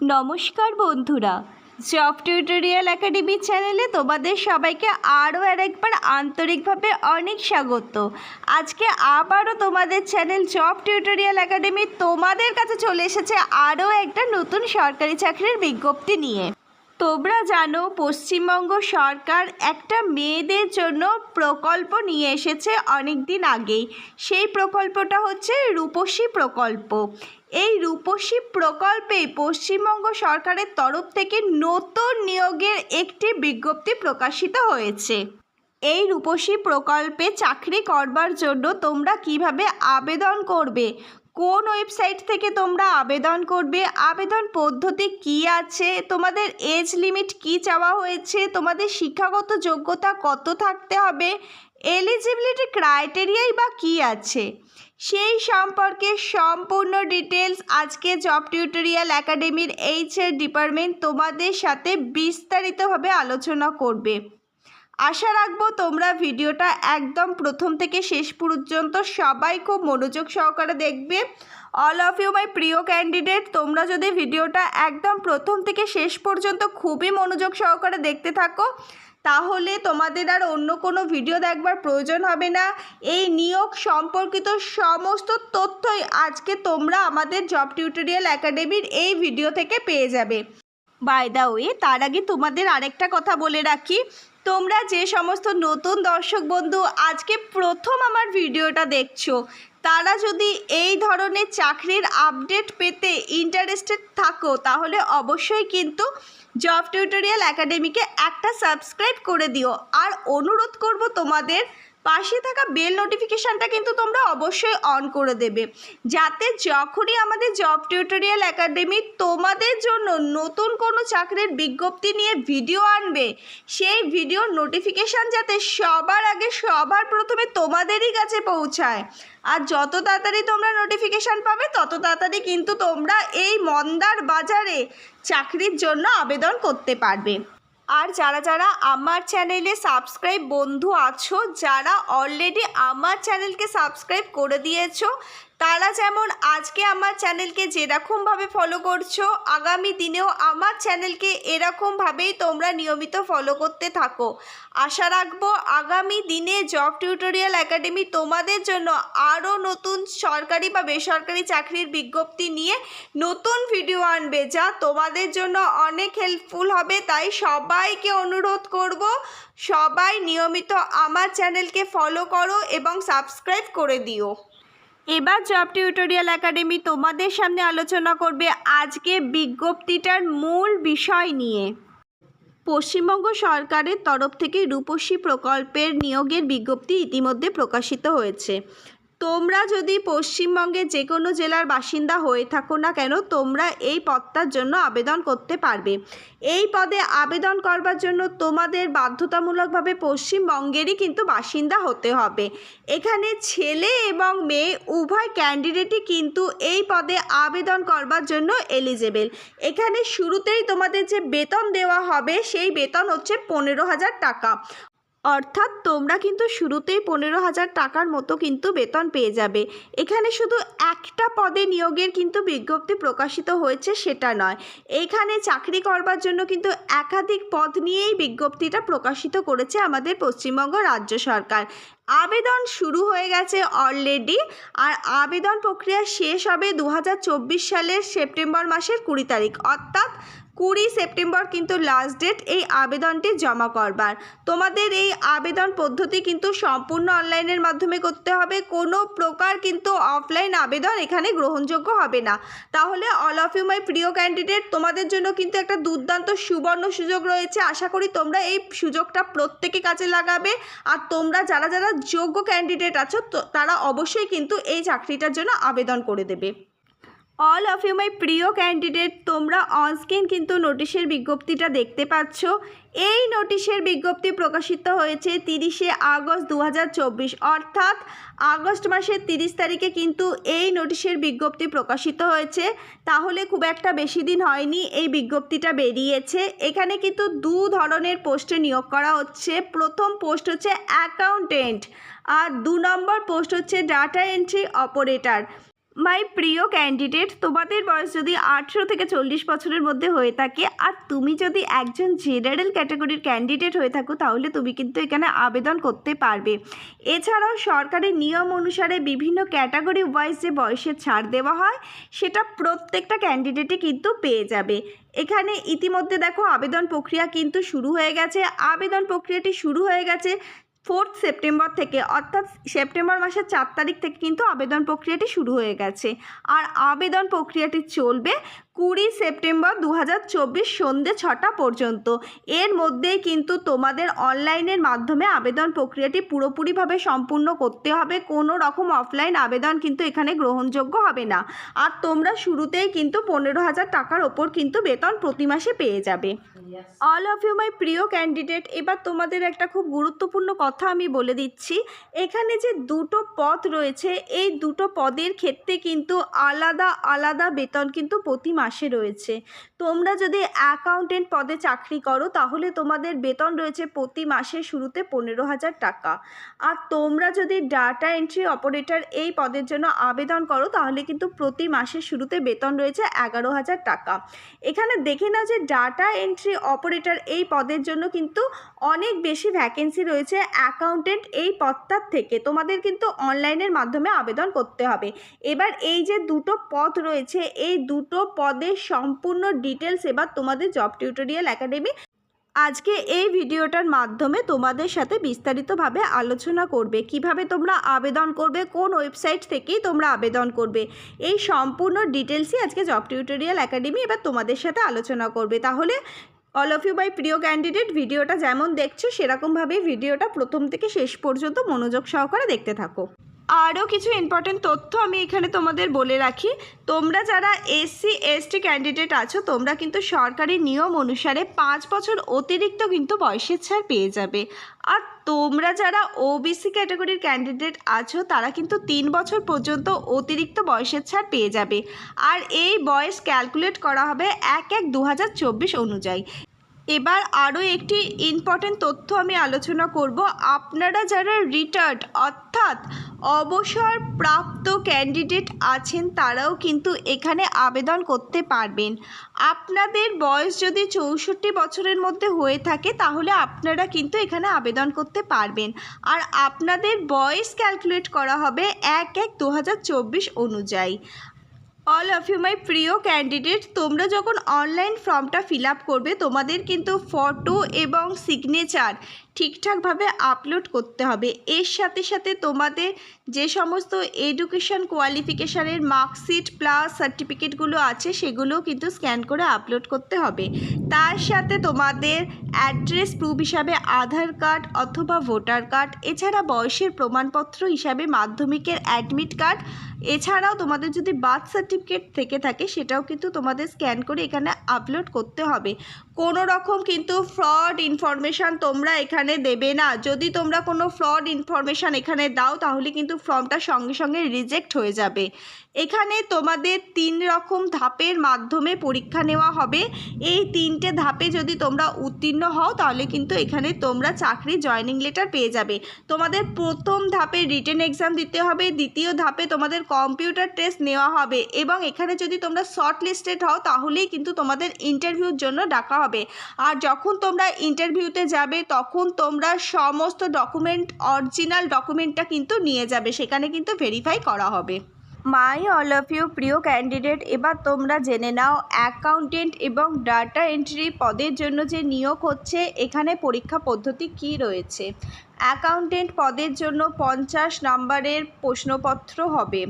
নমস্কার বন্ধুরা job tutorial academy চ্যানেলে তোমাদের সবাইকে আরও আরেকবার আন্তরিকভাবে অনেক স্বাগত। আজকে আবারও তোমাদের চ্যানেল জব টিউটোরিয়াল একাডেমি তোমাদের কাছে চলে এসেছে আরও একটা নতুন সরকারি চাকরির বিজ্ঞপ্তি নিয়ে। তোমরা জানো, পশ্চিমবঙ্গ সরকার একটা মেয়েদের জন্য প্রকল্প নিয়ে এসেছে অনেক দিন আগেই। সেই প্রকল্পটা হচ্ছে রূপসী প্রকল্প। এই রূপসী প্রকল্পে পশ্চিমবঙ্গ সরকারের তরফ থেকে নতুন নিয়োগের একটি বিজ্ঞপ্তি প্রকাশিত হয়েছে। এই রূপসী প্রকল্পে চাকরি করবার জন্য তোমরা কীভাবে আবেদন করবে? কোন ওয়েবসাইট থেকে তোমরা আবেদন করবে? আবেদন পদ্ধতি কি আছে? তোমাদের এজ লিমিট কি চাওয়া হয়েছে? তোমাদের শিক্ষাগত যোগ্যতা কত থাকতে হবে? এলিজিবিলিটি ক্রাইটেরিয়াই বা কি আছে? সেই সম্পর্কে সম্পূর্ণ ডিটেলস আজকে জব টিউটোরিয়াল একাডেমির এইচএর ডিপার্টমেন্ট তোমাদের সাথে বিস্তারিতভাবে আলোচনা করবে। আশা রাখব তোমরা ভিডিওটা একদম প্রথম থেকে শেষ পর্যন্ত সবাই খুব মনোযোগ সহকারে দেখবে। অল অফ ইউ মাই প্রিয় ক্যান্ডিডেট তোমরা যদি ভিডিওটা একদম প্রথম থেকে শেষ পর্যন্ত খুবই মনোযোগ সহকারে দেখতে থাকো, তাহলে তোমাদের আর অন্য কোনো ভিডিও দেখবার প্রয়োজন হবে না। এই নিয়োগ সম্পর্কিত সমস্ত তথ্যই আজকে তোমরা আমাদের জব টিউটোরিয়াল একাডেমির এই ভিডিও থেকে পেয়ে যাবে। বাই দা ওয়ে তার আগে তোমাদের আরেকটা কথা বলে রাখি। তোমরা যে সমস্ত নতুন দর্শক বন্ধু আজকে প্রথম আমার ভিডিওটা দেখছ, তারা যদি এই ধরনের চাকরির আপডেট পেতে ইন্টারেস্টেড থাকো, তাহলে অবশ্যই কিন্তু জব টিউটোরিয়াল একাডেমিকে একটা সাবস্ক্রাইব করে দিও। আর অনুরোধ করব তোমাদের পাশে থাকা বেল নোটিফিকেশানটা কিন্তু তোমরা অবশ্যই অন করে দেবে। যাতে যখনই আমাদের জব টিউটোরিয়াল একাডেমি তোমাদের জন্য নতুন কোনো চাকরির বিজ্ঞপ্তি নিয়ে ভিডিও আনবে, সেই ভিডিওর নোটিফিকেশান যাতে সবার আগে সবার প্রথমে তোমাদেরই কাছে পৌঁছায়। আর যত তাড়াতাড়ি তোমরা নোটিফিকেশান পাবে, তত তাড়াতাড়ি কিন্তু তোমরা এই মন্দার বাজারে চাকরির জন্য আবেদন করতে পারবে। আর যারা যারা আমার চ্যানেলে সাবস্ক্রাইব বন্ধু আছো, যারা অলরেডি আমার চ্যানেলকে সাবস্ক্রাইব করে দিয়েছ তারা যেমন আজকে আমার চ্যানেলকে যেরকমভাবে ফলো করছ, আগামী দিনেও আমার চ্যানেলকে এরকমভাবেই তোমরা নিয়মিত ফলো করতে থাকো। আশা রাখব আগামী দিনে জব টিউটোরিয়াল একাডেমি তোমাদের জন্য আরও নতুন সরকারি বা বেসরকারি চাকরির বিজ্ঞপ্তি নিয়ে নতুন ভিডিও আনবে, যা তোমাদের জন্য অনেক হেল্পফুল হবে। তাই সবাইকে অনুরোধ করব, সবাই নিয়মিত আমার চ্যানেলকে ফলো করো এবং সাবস্ক্রাইব করে দিও। এবার জব টিউটোরিয়াল একাডেমি তোমাদের সামনে আলোচনা করবে আজকে বিজ্ঞপ্তিটার মূল বিষয় নিয়ে। পশ্চিমবঙ্গ সরকারের তরফ থেকে রূপসী প্রকল্পের নিয়োগের বিজ্ঞপ্তি ইতিমধ্যে প্রকাশিত হয়েছে। তোমরা যদি পশ্চিমবঙ্গের যে কোনো জেলার বাসিন্দা হয়ে থাকো না কেন, তোমরা এই পদটার জন্য আবেদন করতে পারবে। এই পদে আবেদন করবার জন্য তোমাদের বাধ্যতামূলকভাবে পশ্চিমবঙ্গেরই কিন্তু বাসিন্দা হতে হবে। এখানে ছেলে এবং মেয়ে, উভয় ক্যান্ডিডেটই কিন্তু এই পদে আবেদন করবার জন্য এলিজেবেল এখানে শুরুতেই তোমাদের যে বেতন দেওয়া হবে, সেই বেতন হচ্ছে পনেরো হাজার টাকা। অর্থাৎ তোমরা কিন্তু শুরুতেই পনেরো হাজার টাকার মতো কিন্তু বেতন পেয়ে যাবে। এখানে শুধু একটা পদে নিয়োগের কিন্তু বিজ্ঞপ্তি প্রকাশিত হয়েছে সেটা নয়। এইখানে চাকরি করবার জন্য কিন্তু একাধিক পদ নিয়েই বিজ্ঞপ্তিটা প্রকাশিত করেছে আমাদের পশ্চিমবঙ্গ রাজ্য সরকার। আবেদন শুরু হয়ে গেছে অলরেডি আর আবেদন প্রক্রিয়া শেষ হবে দু হাজার চব্বিশ সালের সেপ্টেম্বর মাসের কুড়ি তারিখ। অর্থাৎ কুড়ি সেপ্টেম্বর কিন্তু লাস্ট ডেট এই আবেদনটি জমা করবার। তোমাদের এই আবেদন পদ্ধতি কিন্তু সম্পূর্ণ অনলাইনের মাধ্যমে করতে হবে। কোনো প্রকার কিন্তু অফলাইন আবেদন এখানে গ্রহণযোগ্য হবে না। তাহলে অল অফ ইউ মাই প্রিয় ক্যান্ডিডেট তোমাদের জন্য কিন্তু একটা দুর্দান্ত সুবর্ণ সুযোগ রয়েছে। আশা করি তোমরা এই সুযোগটা প্রত্যেকে কাজে লাগাবে। আর তোমরা যারা যারা যোগ্য ক্যান্ডিডেট আছো তারা অবশ্যই কিন্তু এই চাকরিটার জন্য আবেদন করে দেবে। অল অফ ইউ মাই প্রিয় ক্যান্ডিডেট তোমরা অনস্ক্রিন কিন্তু নোটিশের বিজ্ঞপ্তিটা দেখতে পাচ্ছ। এই নোটিশের বিজ্ঞপ্তি প্রকাশিত হয়েছে তিরিশে আগস্ট দু হাজার চব্বিশ। অর্থাৎ আগস্ট মাসের তিরিশ তারিখে কিন্তু এই নোটিশের বিজ্ঞপ্তি প্রকাশিত হয়েছে। তাহলে খুব একটা বেশি দিন হয়নি, এই বিজ্ঞপ্তিটা বেরিয়েছে। এখানে কিন্তু দু ধরনের পোস্টে নিয়োগ করা হচ্ছে। প্রথম পোস্ট হচ্ছে অ্যাকাউন্টেন্ট আর দু নম্বর পোস্ট হচ্ছে ডাটা এন্ট্রি অপারেটর মাই প্রিয় ক্যান্ডিডেট, তোমাদের বয়স যদি আঠেরো থেকে চল্লিশ বছরের মধ্যে হয়ে থাকে আর তুমি যদি একজন জেনারেল ক্যাটাগরির ক্যান্ডিডেট হয়ে থাকো, তাহলে তুমি কিন্তু এখানে আবেদন করতে পারবে। এছাড়াও সরকারি নিয়ম অনুসারে বিভিন্ন ক্যাটাগরি ওয়াইজ যে বয়সের ছাড় দেওয়া হয়, সেটা প্রত্যেকটা ক্যান্ডিডেটই কিন্তু পেয়ে যাবে। এখানে ইতিমধ্যে দেখো আবেদন প্রক্রিয়া কিন্তু শুরু হয়ে গেছে। আবেদন প্রক্রিয়াটি শুরু হয়ে গেছে ফোর্থ সেপ্টেম্বর থেকে, অর্থাৎ সেপ্টেম্বর মাসের চার তারিখ থেকে কিন্তু আবেদন প্রক্রিয়াটি শুরু হয়ে গেছে। আর আবেদন প্রক্রিয়াটি চলবে কুড়ি সেপ্টেম্বর দু হাজার চব্বিশ সন্ধ্যে ছটা পর্যন্ত। এর মধ্যেই কিন্তু তোমাদের অনলাইনের মাধ্যমে আবেদন প্রক্রিয়াটি পুরোপুরিভাবে সম্পূর্ণ করতে হবে। কোনো রকম অফলাইন আবেদন কিন্তু এখানে গ্রহণযোগ্য হবে না। আর তোমরা শুরুতেই কিন্তু পনেরো হাজার টাকার ওপর কিন্তু বেতন প্রতি মাসে পেয়ে যাবে। অল অফ ইউ মাই প্রিয় ক্যান্ডিডেট এবার তোমাদের একটা খুব গুরুত্বপূর্ণ কথা আমি বলে দিচ্ছি। এখানে যে দুটো পদ রয়েছে, এই দুটো পদের ক্ষেত্রে কিন্তু আলাদা আলাদা বেতন কিন্তু প্রতি মাসে রয়েছে। তোমরা যদি অ্যাকাউন্টেন্ট পদে চাকরি করো, তাহলে তোমাদের বেতন রয়েছে প্রতি মাসে শুরুতে পনেরো হাজার টাকা। আর তোমরা যদি ডাটা এন্ট্রি অপারেটর এই পদের জন্য আবেদন করো, তাহলে কিন্তু প্রতি মাসে শুরুতে বেতন রয়েছে এগারো হাজার টাকা। এখানে দেখে নাও যে ডাটা এন্ট্রি অপারেটর এই পদের জন্য কিন্তু অনেক বেশি ভ্যাকেন্সি রয়েছে অ্যাকাউন্টেন্ট এই পদটার থেকে। তোমাদের কিন্তু অনলাইনের মাধ্যমে আবেদন করতে হবে। এবার এই যে দুটো পদ রয়েছে, এই দুটো পদের সম্পূর্ণ ডিটেলস এবার তোমাদের জব টিউটোরিয়াল একাডেমি আজকে এই ভিডিওটার মাধ্যমে তোমাদের সাথে বিস্তারিতভাবে আলোচনা করবে। কীভাবে তোমরা আবেদন করবে, কোন ওয়েবসাইট থেকেই তোমরা আবেদন করবে, এই সম্পূর্ণ ডিটেলসই আজকে জব টিউটোরিয়াল একাডেমি এবার তোমাদের সাথে আলোচনা করবে। তাহলে অল অফ ইউ বাই প্রিয় ক্যান্ডিডেট ভিডিওটা যেমন দেখছ, সেরকমভাবেই ভিডিওটা প্রথম থেকে শেষ পর্যন্ত মনোযোগ সহকারে দেখতে থাকো। আরও কিছু ইম্পর্টেন্ট তথ্য আমি এখানে তোমাদের বলে রাখি। তোমরা যারা এসসি এসটি ক্যান্ডিডেট আছো, তোমরা কিন্তু সরকারি নিয়ম অনুসারে পাঁচ বছর অতিরিক্ত কিন্তু বয়সের ছাড় পেয়ে যাবে। আর তোমরা যারা ওবিসি ক্যাটাগরির ক্যান্ডিডেট আছো, তারা কিন্তু তিন বছর পর্যন্ত অতিরিক্ত বয়সের ছাড় পেয়ে যাবে। আর এই বয়স ক্যালকুলেট করা হবে এক এক দু অনুযায়ী। এবার আরও একটি ইম্পর্টেন্ট তথ্য আমি আলোচনা করব। আপনারা যারা রিটায়ার্ড অর্থাৎ অবসর প্রাপ্ত ক্যান্ডিডেট আছেন, তারাও কিন্তু এখানে আবেদন করতে পারবেন। আপনাদের বয়স যদি চৌষট্টি বছরের মধ্যে হয়ে থাকে, তাহলে আপনারা কিন্তু এখানে আবেদন করতে পারবেন। আর আপনাদের বয়স ক্যালকুলেট করা হবে এক এক দু অনুযায়ী। অল অফ ইউ মাই প্রিয় ক্যান্ডিডেট তোমরা যখন অনলাইন ফর্মটা ফিল আপ করবে, তোমাদের কিন্তু ফটো এবং সিগনেচার ঠিকঠাকভাবে আপলোড করতে হবে। এর সাথে সাথে তোমাদের যে সমস্ত এডুকেশন কোয়ালিফিকেশানের মার্কশিট প্লাস সার্টিফিকেটগুলো আছে, সেগুলোও কিন্তু স্ক্যান করে আপলোড করতে হবে। তার সাথে তোমাদের অ্যাড্রেস প্রুফ হিসাবে আধার কার্ড অথবা ভোটার কার্ড এছাড়া বয়সের প্রমাণপত্র হিসাবে মাধ্যমিকের অ্যাডমিট কার্ড এছাড়াও তোমাদের যদি বার্থ সার্টিফিকেট থেকে থাকে, সেটাও কিন্তু তোমাদের স্ক্যান করে এখানে আপলোড করতে হবে। কোনো রকম কিন্তু ফ্রড ইনফরমেশান তোমরা এখানে দেবে না। যদি তোমরা কোনো ফ্রড ইনফরমেশান এখানে দাও, তাহলে কিন্তু ফর্মটা সঙ্গে সঙ্গে রিজেক্ট হয়ে যাবে। এখানে তোমাদের তিন রকম ধাপের মাধ্যমে পরীক্ষা নেওয়া হবে। এই তিনটে ধাপে যদি তোমরা উত্তীর্ণ হও, তাহলে কিন্তু এখানে তোমরা চাকরি জয়নিং লেটার পেয়ে যাবে। তোমাদের প্রথম ধাপে রিটেন এক্সাম দিতে হবে, দ্বিতীয় ধাপে তোমাদের কম্পিউটার টেস্ট নেওয়া হবে এবং এখানে যদি তোমরা শর্ট লিস্টেড হও, তাহলেই কিন্তু তোমাদের ইন্টারভিউর জন্য ডাকা হবে। আর যখন তোমরা ইন্টারভিউতে যাবে, তখন তোমরা সমস্ত ডকুমেন্ট অরিজিনাল ডকুমেন্টটা কিন্তু নিয়ে যাবে। সেখানে কিন্তু ভেরিফাই করা হবে। মাই, অল অফ ইউ, প্রিয় ক্যান্ডিডেট, এবার তোমরা জেনে নাও, অ্যাকাউন্টেন্ট এবং ডাটা এন্ট্রি পদের জন্য যে নিয়োগ হচ্ছে, এখানে পরীক্ষা পদ্ধতি কি রয়েছে? অ্যাকাউন্টেন্ট পদের জন্য পঞ্চাশ নম্বরের প্রশ্নপত্র হবে।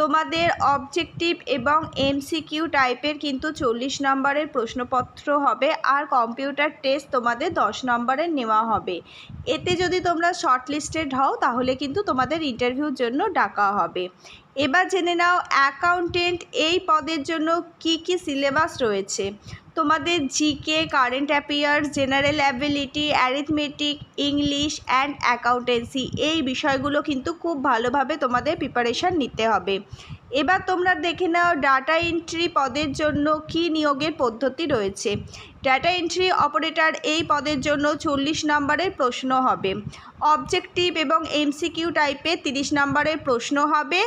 তোমাদের অবজেক্টিভ এবং এমসিকিউ টাইপের কিন্তু চল্লিশ নম্বরের প্রশ্নপত্র হবে আর কম্পিউটার টেস্ট তোমাদের দশ নম্বরের নেওয়া হবে। এতে যদি তোমরা শর্ট লিস্টেড হও তাহলে কিন্তু তোমাদের ইন্টারভিউর জন্য ডাকা হবে। এবার জেনে নাও অ্যাকাউন্টেন্ট এই পদের জন্য কি কি সিলেবাস রয়েছে। তোমাদের GK current affairs general ability arithmetic English and accountancy এই বিষয়গুলো কিন্তু খুব ভালোভাবে তোমাদের প্রিপারেশান নিতে হবে। এবার তোমরা দেখে নাও ডাটা এন্ট্রি পদের জন্য কি নিয়োগের পদ্ধতি রয়েছে। ডাটা এন্ট্রি অপারেটর এই পদের জন্য চল্লিশ নম্বরের প্রশ্ন হবে। অবজেক্টিভ এবং এমসিকিউ টাইপের তিরিশ নম্বরের প্রশ্ন হবে।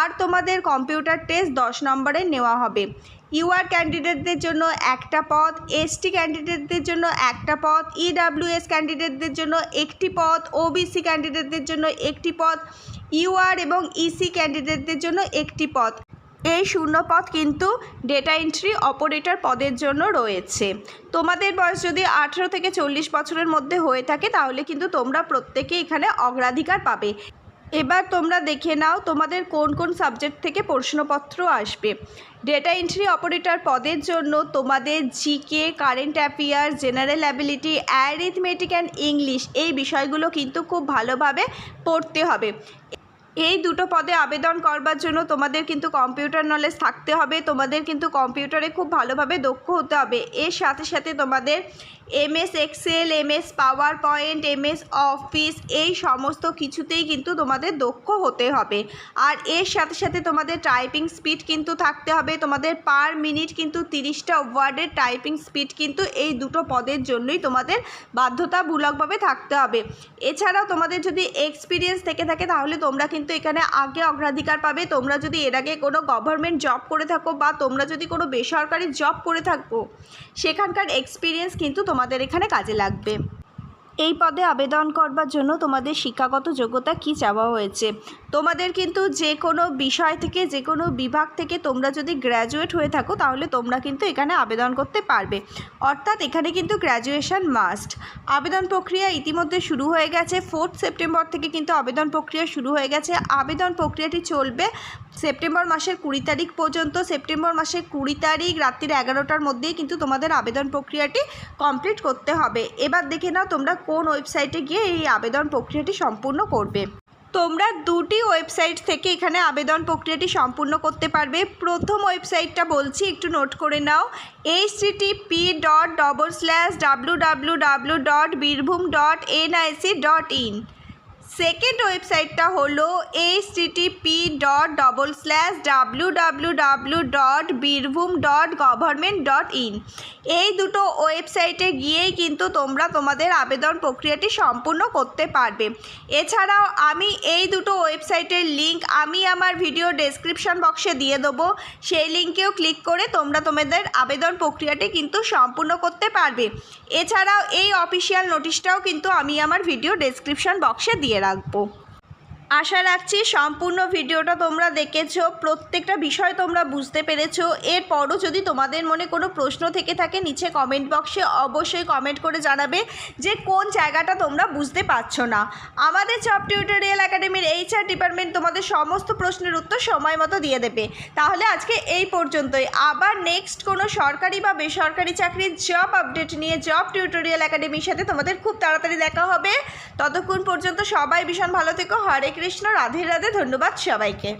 আর তোমাদের কম্পিউটার টেস্ট দশ নম্বরের নেওয়া হবে। ইউআর ক্যান্ডিডেটদের জন্য একটা পদ এসটি ক্যান্ডিডেটদের জন্য একটা পদ ইডাব্লিউএস ক্যান্ডিডেটদের জন্য একটি পদ ওবিসি ক্যান্ডিডেটদের জন্য একটি পদ ইউআর এবং ইসি ক্যান্ডিডেটদের জন্য একটি পদ এই শূন্য পদ কিন্তু ডেটা এন্ট্রি অপারেটর পদের জন্য রয়েছে। তোমাদের বয়স যদি আঠেরো থেকে চল্লিশ বছরের মধ্যে হয়ে থাকে, তাহলে কিন্তু তোমরা প্রত্যেকে এখানে অগ্রাধিকার পাবে। এবার তোমরা দেখে নাও তোমাদের কোন কোন সাবজেক্ট থেকে প্রশ্নপত্র আসবে। ডেটা এন্ট্রি অপারেটর পদের জন্য তোমাদের GK current affair general ability arithmetic and English এই বিষয়গুলো কিন্তু খুব ভালোভাবে পড়তে হবে। এই দুটো পদে আবেদন করবার জন্য তোমাদের কিন্তু কম্পিউটার নলেজ থাকতে হবে। তোমাদের কিন্তু কম্পিউটারে খুব ভালোভাবে দক্ষ হতে হবে। এর সাথে সাথে তোমাদের MS Excel, MS power point MS office, এই সমস্ত কিছুতেই কিন্তু তোমাদের দক্ষ হতে হবে। আর এর সাথে সাথে তোমাদের টাইপিং স্পিড কিন্তু থাকতে হবে। তোমাদের পার মিনিট কিন্তু তিরিশটা ওয়ার্ডের টাইপিং স্পিড কিন্তু এই দুটো পদের জন্যই তোমাদের বাধ্যতামূলকভাবে থাকতে হবে। এছাড়াও তোমাদের যদি এক্সপিরিয়েন্স থেকে থাকে, তাহলে তোমরা কিন্তু এখানে আগে অগ্রাধিকার পাবে। তোমরা যদি এর আগে কোনো গভর্নমেন্ট জব করে থাকো বা তোমরা যদি কোনো বেসরকারি জব করে থাকো, সেখানকার এক্সপিরিয়েন্স কিন্তু তোমাদের এখানে কাজে লাগবে। এই পদে আবেদন করবার জন্য তোমাদের শিক্ষাগত যোগ্যতা কি চাওয়া হয়েছে? তোমাদের কিন্তু যে কোনো বিষয় থেকে, যে কোনো বিভাগ থেকে তোমরা যদি গ্র্যাজুয়েট হয়ে থাকো, তাহলে তোমরা কিন্তু এখানে আবেদন করতে পারবে। অর্থাৎ এখানে কিন্তু গ্র্যাজুয়েশন মাস্ট আবেদন প্রক্রিয়া ইতিমধ্যে শুরু হয়ে গেছে। ফোর্থ সেপ্টেম্বর থেকে কিন্তু আবেদন প্রক্রিয়া শুরু হয়ে গেছে। আবেদন প্রক্রিয়াটি চলবে সেপ্টেম্বর মাসের কুড়ি তারিখ পর্যন্ত। সেপ্টেম্বর মাসের কুড়ি তারিখ রাত্রির এগারোটার মধ্যেই কিন্তু তোমাদের আবেদন প্রক্রিয়াটি কমপ্লিট করতে হবে। এবার দেখে নাও তোমরা কোন ওয়েবসাইটে গিয়ে এই আবেদন প্রক্রিয়াটি সম্পূর্ণ করবে। তোমরা দুটি ওয়েবসাইট থেকে এখানে আবেদন প্রক্রিয়াটি সম্পূর্ণ করতে পারবে। প্রথম ওয়েবসাইটটা বলছি, একটু নোট করে নাও H P dot double slash W W W dot Birbhum dot NIC dot in second ওয়েবসাইটটা হলো H P dot double slash W W W dot Birbhum dot government dot in এই দুটো ওয়েবসাইটে গিয়েই কিন্তু তোমরা তোমাদের আবেদন প্রক্রিয়াটি সম্পূর্ণ করতে পারবে। এছাড়াও আমি এই দুটো ওয়েবসাইটের লিঙ্ক আমি আমার ভিডিও ডেসক্রিপশন বক্সে দিয়ে দেবো। সেই লিঙ্কেও ক্লিক করে তোমরা তোমাদের আবেদন প্রক্রিয়াটি কিন্তু সম্পূর্ণ করতে পারবে। এছাড়াও এই অফিসিয়াল নোটিশটাও কিন্তু আমি আমার ভিডিও ডেসক্রিপশন বক্সে দিয়ে রাখব। আশা রাখছি সম্পূর্ণ ভিডিওটা তোমরা দেখেছ, প্রত্যেকটা বিষয় তোমরা বুঝতে পেরেছ। এরপরও যদি তোমাদের মনে কোনো প্রশ্ন থেকে থাকে, নিচে কমেন্ট বক্সে অবশ্যই কমেন্ট করে জানাবে যে কোন জায়গাটা তোমরা বুঝতে পারছ না। আমাদের জব টিউটোরিয়াল একাডেমির এইচআর ডিপার্টমেন্ট তোমাদের সমস্ত প্রশ্নের উত্তর সময় মতো দিয়ে দেবে। তাহলে আজকে এই পর্যন্তই। আবার নেক্সট কোনো সরকারি বা বেসরকারি চাকরির জব আপডেট নিয়ে জব টিউটোরিয়াল একাডেমির সাথে তোমাদের খুব তাড়াতাড়ি দেখা হবে। ততক্ষণ পর্যন্ত সবাই ভীষণ ভালো থেকো। হরে কৃষ্ণ রাধে রাধে ধন্যবাদ সবাইকে।